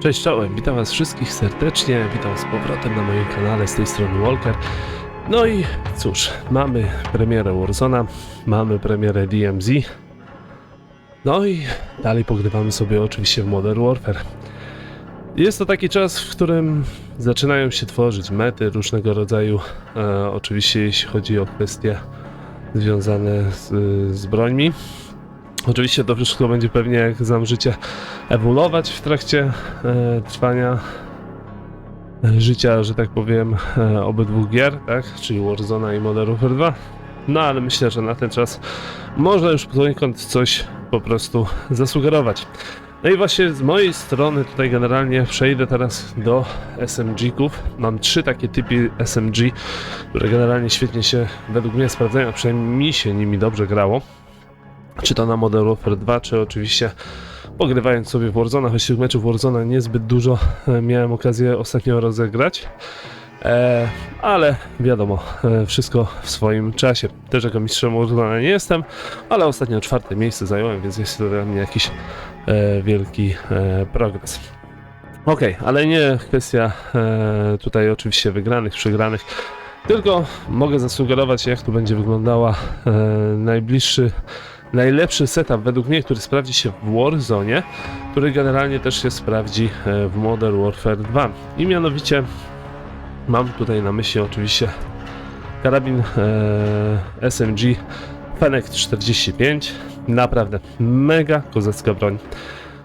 Cześć, czołem, witam was wszystkich serdecznie, witam z powrotem na moim kanale z tej strony Walker. No i cóż, mamy premierę Warzona, mamy premierę DMZ. No i dalej pogrywamy sobie oczywiście w Modern Warfare. Jest to taki czas, w którym zaczynają się tworzyć mety różnego rodzaju, e, oczywiście jeśli chodzi o kwestie związane z, z brońmi. Oczywiście to wszystko będzie pewnie, jak znam życie, ewoluować w trakcie e, trwania e, życia, że tak powiem, e, obydwu gier, tak? Czyli Warzona i Modern Warfare 2. No ale myślę, że na ten czas można już poniekąd coś po prostu zasugerować. No i właśnie z mojej strony tutaj generalnie przejdę teraz do SMG-ków. Mam trzy takie typy SMG, które generalnie świetnie się według mnie sprawdzają, a przynajmniej mi się nimi dobrze grało. Czy to na Modern Warfare 2, czy oczywiście pogrywając sobie w Warzone, choć tych meczów Warzone niezbyt dużo e, miałem okazję ostatnio rozegrać. E, ale wiadomo, e, wszystko w swoim czasie. Też jako mistrzem Warzone nie jestem, ale ostatnio czwarte miejsce zająłem, więc jest to dla mnie jakiś e, wielki e, progres. Okej, ale nie kwestia e, tutaj oczywiście wygranych, przegranych, tylko mogę zasugerować, jak tu będzie wyglądała e, najbliższy najlepszy setup według mnie, który sprawdzi się w Warzone, który generalnie też się sprawdzi e, w Modern Warfare 2. I mianowicie mam tutaj na myśli oczywiście karabin e, SMG Fennec 45. Naprawdę mega kozacka broń.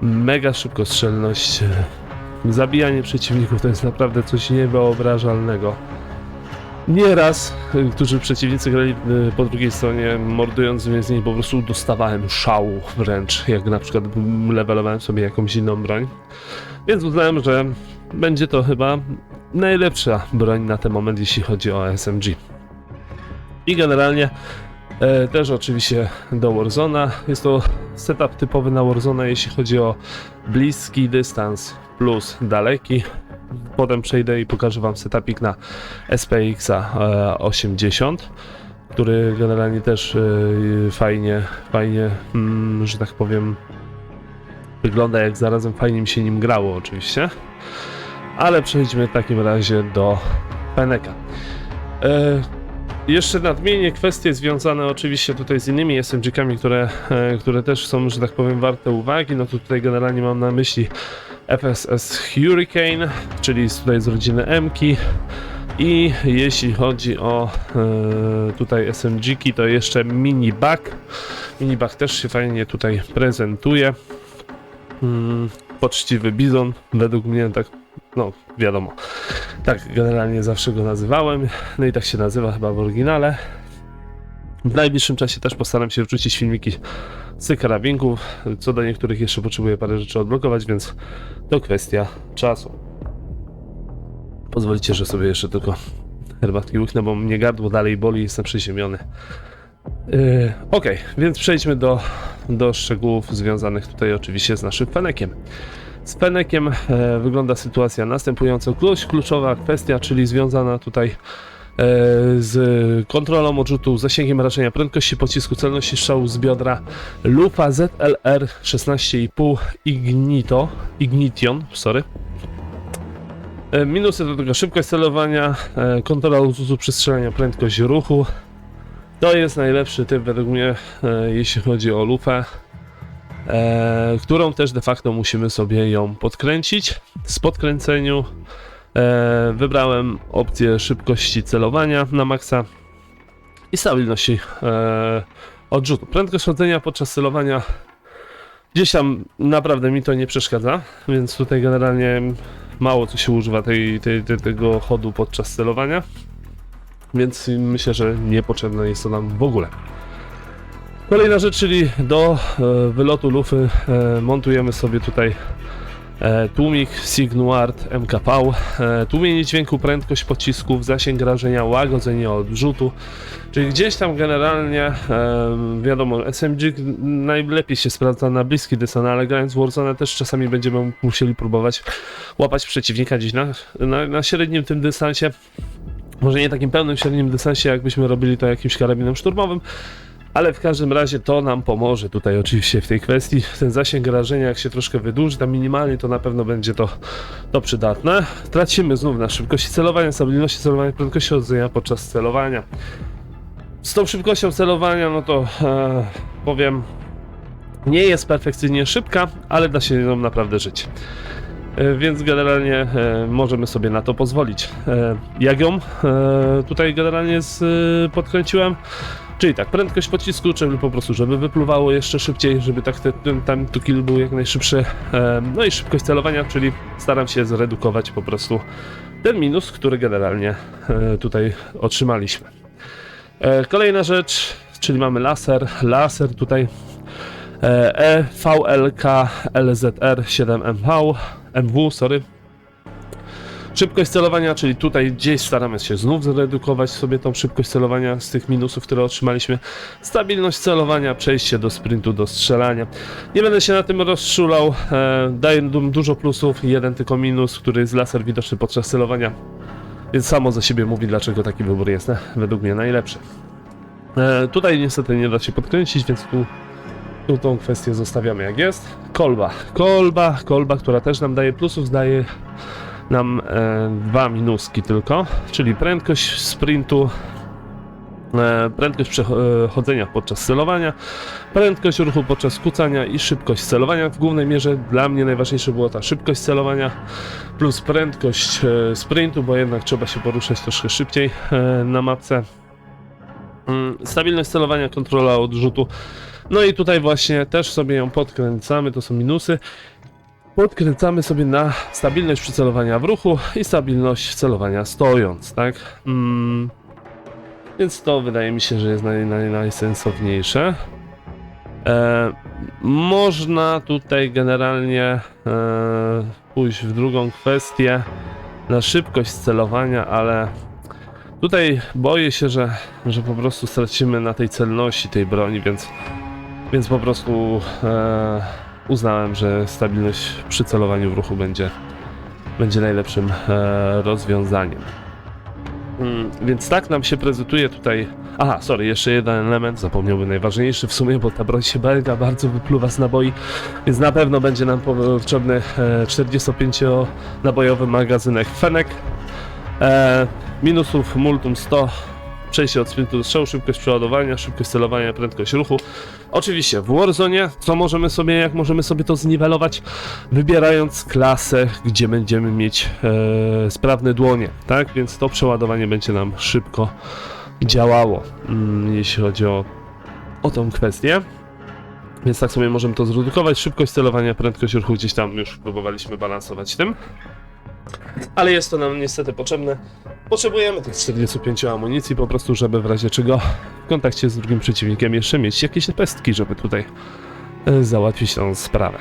Mega szybkostrzelność. e, Zabijanie przeciwników to jest naprawdę coś niewyobrażalnego. Nieraz, y, którzy przeciwnicy grali y, po drugiej stronie, mordując mnie z niej, po prostu dostawałem szału wręcz, jak na przykład levelowałem sobie jakąś inną broń. Więc uznałem, że będzie to chyba najlepsza broń na ten moment, jeśli chodzi o SMG. I generalnie e, też oczywiście do Warzona. Jest to setup typowy na Warzona, jeśli chodzi o bliski dystans plus daleki. Potem przejdę i pokażę Wam setupik na SPX e, 80, który generalnie też e, fajnie, fajnie, mm, że tak powiem, wygląda jak zarazem fajnie mi się nim grało oczywiście. Ale przejdźmy w takim razie do Peneka. E, jeszcze nadmienię kwestie związane oczywiście tutaj z innymi SMG-kami, które, które też są, że tak powiem, warte uwagi. No to tutaj generalnie mam na myśli FSS Hurricane, czyli tutaj z rodziny M-ki. I jeśli chodzi o e, tutaj SMG-ki, to jeszcze Minibug. Minibug też się fajnie tutaj prezentuje. Mm, poczciwy bizon, według mnie tak, no wiadomo. Tak generalnie zawsze go nazywałem. No i tak się nazywa chyba w oryginale. W najbliższym czasie też postaram się wrzucić filmiki z karabinków. Co do niektórych jeszcze potrzebuję parę rzeczy odblokować, więc to kwestia czasu. Pozwolicie, że sobie jeszcze tylko herbatki łyknę, bo mnie gardło dalej boli, jestem przeziemiony. Yy, ok, więc przejdźmy do, do szczegółów związanych tutaj oczywiście z naszym fenekiem. Z fenekiem e, wygląda sytuacja następująco. Klucz, kluczowa kwestia, czyli związana tutaj z kontrolą odrzutu, zasięgiem rażenia, prędkości pocisku, celności strzału z biodra, lupa ZLR 16,5 Ignito, Ignition, sorry. E, Minusy do tego szybkość celowania, e, kontrola odrzutu przestrzelania, prędkość ruchu. To jest najlepszy typ według mnie, e, jeśli chodzi o lupę, e, którą też de facto musimy sobie ją podkręcić. Z podkręceniu e, wybrałem opcję szybkości celowania na maksa i stabilności e, odrzutu. Prędkość chodzenia podczas celowania gdzieś tam naprawdę mi to nie przeszkadza, więc tutaj generalnie mało co się używa tej, tej, tej, tego chodu podczas celowania. Więc myślę, że niepotrzebne jest to nam w ogóle. Kolejna rzecz, czyli do e, wylotu lufy e, montujemy sobie tutaj e, tłumik Signuart MKV, e, tłumienie dźwięku, prędkość pocisków, zasięg rażenia, łagodzenie odrzutu, czyli gdzieś tam generalnie e, wiadomo, SMG najlepiej się sprawdza na bliski dystans, ale grając Warzone też czasami będziemy musieli próbować łapać przeciwnika gdzieś na, na, na średnim tym dystansie, może nie takim pełnym średnim dystansie, jakbyśmy robili to jakimś karabinem szturmowym, ale w każdym razie to nam pomoże tutaj oczywiście w tej kwestii. Ten zasięg rażenia jak się troszkę wydłuży, tam minimalnie to na pewno będzie to, to przydatne. Tracimy znów na szybkości celowania, stabilności celowania, prędkości chodzenia podczas celowania. Z tą szybkością celowania, no to e, powiem, nie jest perfekcyjnie szybka, ale da się nią naprawdę żyć. E, Więc generalnie e, możemy sobie na to pozwolić. E, jak ją tutaj generalnie podkręciłem? Czyli tak, prędkość pocisku, czyli po prostu, żeby wypluwało jeszcze szybciej, żeby tak te, ten time to kill był jak najszybszy. No i szybkość celowania, czyli staram się zredukować po prostu ten minus, który generalnie tutaj otrzymaliśmy. Kolejna rzecz, czyli mamy laser. Laser tutaj EVLK LZR 7MV, MW, sorry. Szybkość celowania, czyli tutaj gdzieś staramy się znów zredukować sobie tą szybkość celowania z tych minusów, które otrzymaliśmy. Stabilność celowania, przejście do sprintu, do strzelania. Nie będę się na tym rozczulał, e, dum- dużo plusów, jeden tylko minus, który jest laser widoczny podczas celowania. Więc samo za siebie mówi, dlaczego taki wybór jest e, według mnie najlepszy. E, tutaj niestety nie da się podkręcić, więc tu, tu tą kwestię zostawiamy jak jest. Kolba, kolba, kolba, która też nam daje plusów, daje nam e, dwa minuski tylko, czyli prędkość sprintu, e, prędkość przechodzenia podczas celowania, prędkość ruchu podczas kucania i szybkość celowania. W głównej mierze dla mnie najważniejsze było ta szybkość celowania plus prędkość e, sprintu, bo jednak trzeba się poruszać troszkę szybciej e, na mapce. Mm, Stabilność celowania, kontrola odrzutu. No i tutaj właśnie też sobie ją podkręcamy, to są minusy. Podkręcamy sobie na stabilność przycelowania w ruchu i stabilność celowania stojąc, tak? Mm. Więc to wydaje mi się, że jest naj, naj, najsensowniejsze. E, można tutaj generalnie e, pójść w drugą kwestię na szybkość celowania, ale tutaj boję się, że, że po prostu stracimy na tej celności tej broni, więc, więc po prostu e, uznałem, że stabilność przy celowaniu w ruchu będzie, będzie najlepszym e, rozwiązaniem. Mm, więc tak nam się prezentuje tutaj. Aha, sorry, jeszcze jeden element, zapomniałbym najważniejszy w sumie, bo ta broń się mega bardzo wypluwa z naboi, więc na pewno będzie nam potrzebny e, 45-nabojowy magazynek Fenek. E, minusów multum 100, przejście od sprintu do strzału, szybkość przeładowania, szybkość celowania, prędkość ruchu. Oczywiście w Warzone, co możemy sobie, jak możemy sobie to zniwelować, wybierając klasę, gdzie będziemy mieć e, sprawne dłonie, tak? Więc to przeładowanie będzie nam szybko działało, mm, jeśli chodzi o, o tą kwestię. Więc tak sobie możemy to zredukować. Szybkość celowania, prędkość ruchu gdzieś tam już próbowaliśmy balansować tym. Ale jest to nam niestety potrzebne. Potrzebujemy tych 45 amunicji po prostu, żeby w razie czego w kontakcie z drugim przeciwnikiem jeszcze mieć jakieś pestki, żeby tutaj e, załatwić tą sprawę.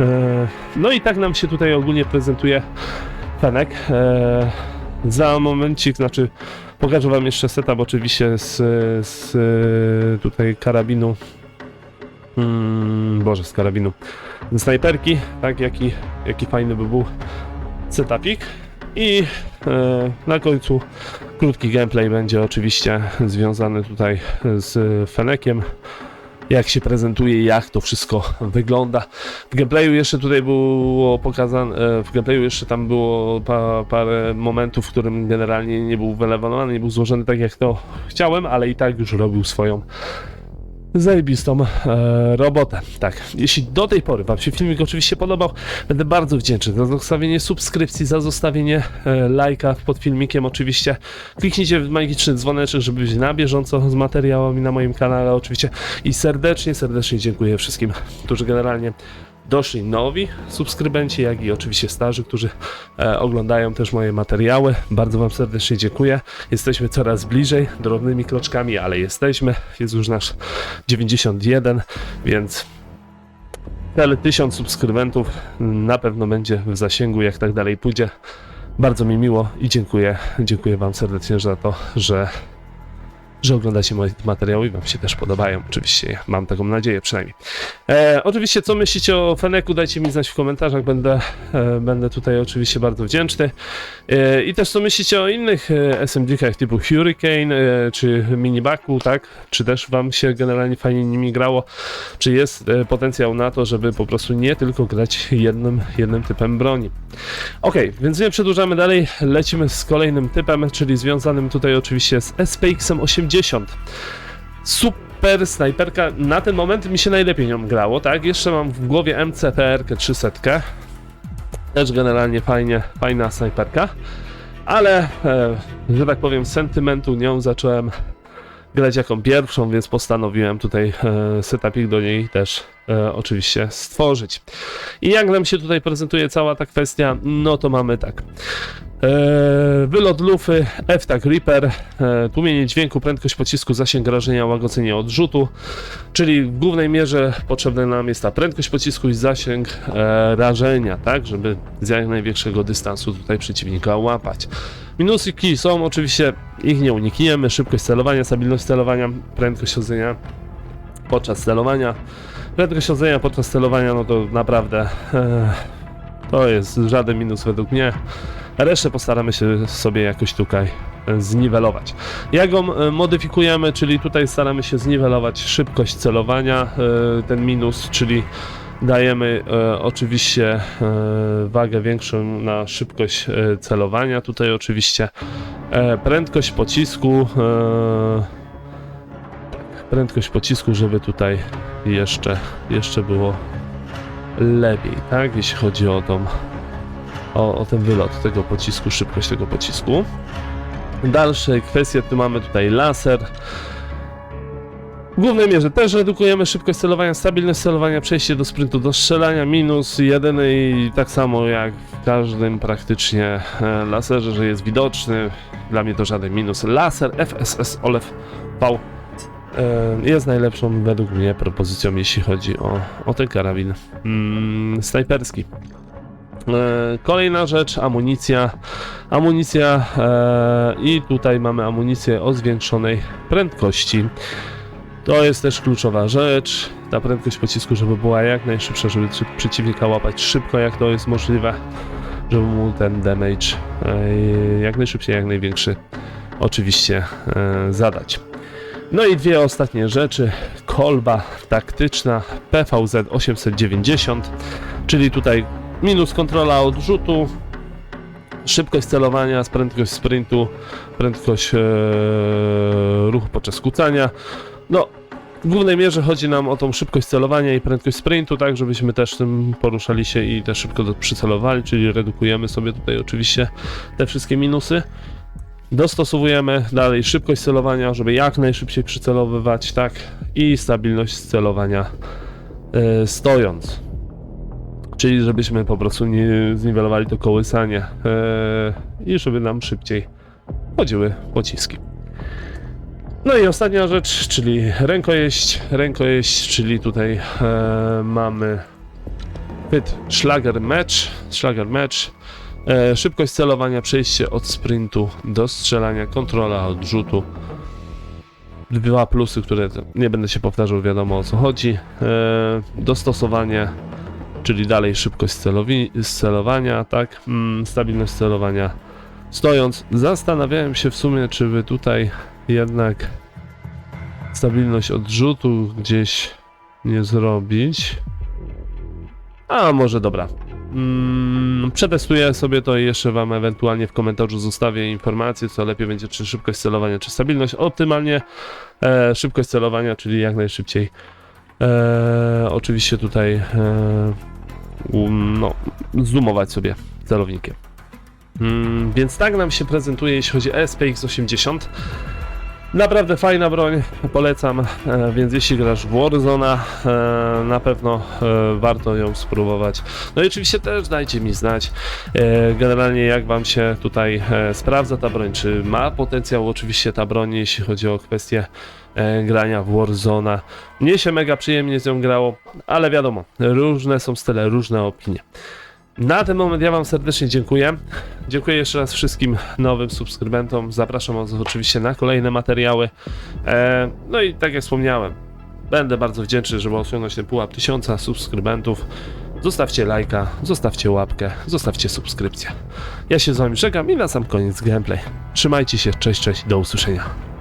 E, No i tak nam się tutaj ogólnie prezentuje Fenek. E, Za momencik, znaczy pokażę wam jeszcze setup oczywiście z, z tutaj karabinu Mm, Boże, z karabinu. Ze snajperki, tak, jaki, jaki fajny by był setupik. I e, na końcu krótki gameplay będzie oczywiście związany tutaj z Fenekiem. Jak się prezentuje, jak to wszystko wygląda. W gameplayu jeszcze tutaj było pokazane, e, w gameplayu jeszcze tam było pa, parę momentów, w którym generalnie nie był wylewowany, nie był złożony tak jak to chciałem, ale i tak już robił swoją zajebistą e, robotę. Tak, jeśli do tej pory Wam się filmik oczywiście podobał, będę bardzo wdzięczny za zostawienie subskrypcji, za zostawienie e, lajka pod filmikiem oczywiście. Kliknijcie w magiczny dzwoneczek, żeby być na bieżąco z materiałami na moim kanale oczywiście i serdecznie, serdecznie dziękuję wszystkim, którzy generalnie doszli nowi subskrybenci, jak i oczywiście starzy, którzy e, oglądają też moje materiały. Bardzo Wam serdecznie dziękuję. Jesteśmy coraz bliżej, drobnymi kroczkami, ale jesteśmy. Jest już nasz 91, więc cel 1000 subskrybentów na pewno będzie w zasięgu, jak tak dalej pójdzie. Bardzo mi miło i dziękuję. Dziękuję Wam serdecznie za to, że że oglądacie moje materiały i Wam się też podobają. Oczywiście, mam taką nadzieję przynajmniej. E, oczywiście, co myślicie o Feneku, dajcie mi znać w komentarzach, będę, e, będę tutaj oczywiście bardzo wdzięczny. E, I też co myślicie o innych e, SMG-kach typu Hurricane e, czy Minibaku, tak? Czy też Wam się generalnie fajnie nimi grało? Czy jest e, potencjał na to, żeby po prostu nie tylko grać jednym, jednym typem broni? Ok, więc nie przedłużamy dalej, lecimy z kolejnym typem, czyli związanym tutaj oczywiście z SPX-em 80. Super snajperka, na ten moment mi się najlepiej nią grało, tak? Jeszcze mam w głowie MCPR 300. Też generalnie fajnie, fajna snajperka, ale, e, że tak powiem, sentymentu nią zacząłem grać jaką pierwszą, więc postanowiłem tutaj e, setupik do niej też e, oczywiście stworzyć. I jak nam się tutaj prezentuje cała ta kwestia, no to mamy tak. E, wylot lufy, F-Tag Reaper, e, tłumienie dźwięku, prędkość pocisku, zasięg rażenia, łagodzenie odrzutu, czyli w głównej mierze potrzebna nam jest ta prędkość pocisku i zasięg e, rażenia, tak, żeby z jak największego dystansu tutaj przeciwnika łapać. Minusy key są oczywiście, ich nie unikniemy, szybkość celowania, stabilność celowania, prędkość chodzenia podczas celowania. Prędkość chodzenia podczas celowania, no to naprawdę to jest żaden minus według mnie. Resztę postaramy się sobie jakoś tutaj e, zniwelować. Jak go e, modyfikujemy, czyli tutaj staramy się zniwelować szybkość celowania, e, ten minus, czyli dajemy oczywiście wagę większą na szybkość celowania. Tutaj oczywiście prędkość pocisku. Prędkość pocisku, żeby tutaj jeszcze, jeszcze było lepiej, tak? Jeśli chodzi o tą o, o ten wylot tego pocisku, szybkość tego pocisku. Dalsze kwestie, tu mamy tutaj laser. W głównej mierze też redukujemy szybkość celowania, stabilność celowania, przejście do sprintu, do strzelania, minus jeden i tak samo jak w każdym praktycznie e, laserze, że jest widoczny. Dla mnie to żaden minus. Laser FSS OLED V e, jest najlepszą według mnie propozycją, jeśli chodzi o, o ten karabin mm, snajperski. E, Kolejna rzecz, amunicja. Amunicja e, i tutaj mamy amunicję o zwiększonej prędkości. To jest też kluczowa rzecz. Ta prędkość pocisku, żeby była jak najszybsza, żeby przeciwnika łapać szybko, jak to jest możliwe, żeby mu ten damage e, jak najszybciej, jak największy oczywiście zadać. No i dwie ostatnie rzeczy. Kolba taktyczna PVZ 890, czyli tutaj minus kontrola odrzutu, szybkość celowania, prędkość sprintu, prędkość e, ruchu podczas kucania. No, w głównej mierze chodzi nam o tą szybkość celowania i prędkość sprintu, tak żebyśmy też tym poruszali się i też szybko przycelowali, czyli redukujemy sobie tutaj oczywiście te wszystkie minusy. Dostosowujemy dalej szybkość celowania, żeby jak najszybciej przycelowywać, tak, i stabilność celowania e, stojąc. Czyli żebyśmy po prostu nie zniwelowali to kołysanie e, i żeby nam szybciej chodziły pociski. No i ostatnia rzecz, czyli rękojeść. Rękojeść, czyli tutaj e, mamy chwyt Schlager Match. Schlager Match. E, szybkość celowania, przejście od sprintu do strzelania, kontrola odrzutu. Dwa plusy, które nie będę się powtarzał, wiadomo o co chodzi. Dostosowanie czyli dalej szybkość celowi- celowania, tak, mm, stabilność celowania stojąc. Zastanawiałem się w sumie, czy by tutaj jednak stabilność odrzutu gdzieś nie zrobić. A może dobra. Mm, przetestuję sobie to i jeszcze wam ewentualnie w komentarzu zostawię informację, co lepiej będzie, czy szybkość celowania, czy stabilność. Optymalnie e, szybkość celowania, czyli jak najszybciej. E, oczywiście tutaj e, um, no, zoomować sobie celownikiem. Mm, więc tak nam się prezentuje, jeśli chodzi o SPX 80. Naprawdę fajna broń, polecam, e, więc jeśli grasz w Warzona, e, na pewno e, warto ją spróbować. No i oczywiście też dajcie mi znać generalnie jak wam się tutaj sprawdza ta broń, czy ma potencjał oczywiście ta broń, jeśli chodzi o kwestię grania w Warzona. Mnie się mega przyjemnie z nią grało, ale wiadomo, różne są style, różne opinie. Na ten moment ja Wam serdecznie dziękuję. Dziękuję jeszcze raz wszystkim nowym subskrybentom. Zapraszam Was oczywiście na kolejne materiały. E, no i tak jak wspomniałem, będę bardzo wdzięczny, żeby osiągnąć ten pułap tysiąca subskrybentów. Zostawcie lajka, zostawcie łapkę, zostawcie subskrypcję. Ja się z Wami żegnam i na sam koniec gameplay. Trzymajcie się, cześć, cześć, do usłyszenia.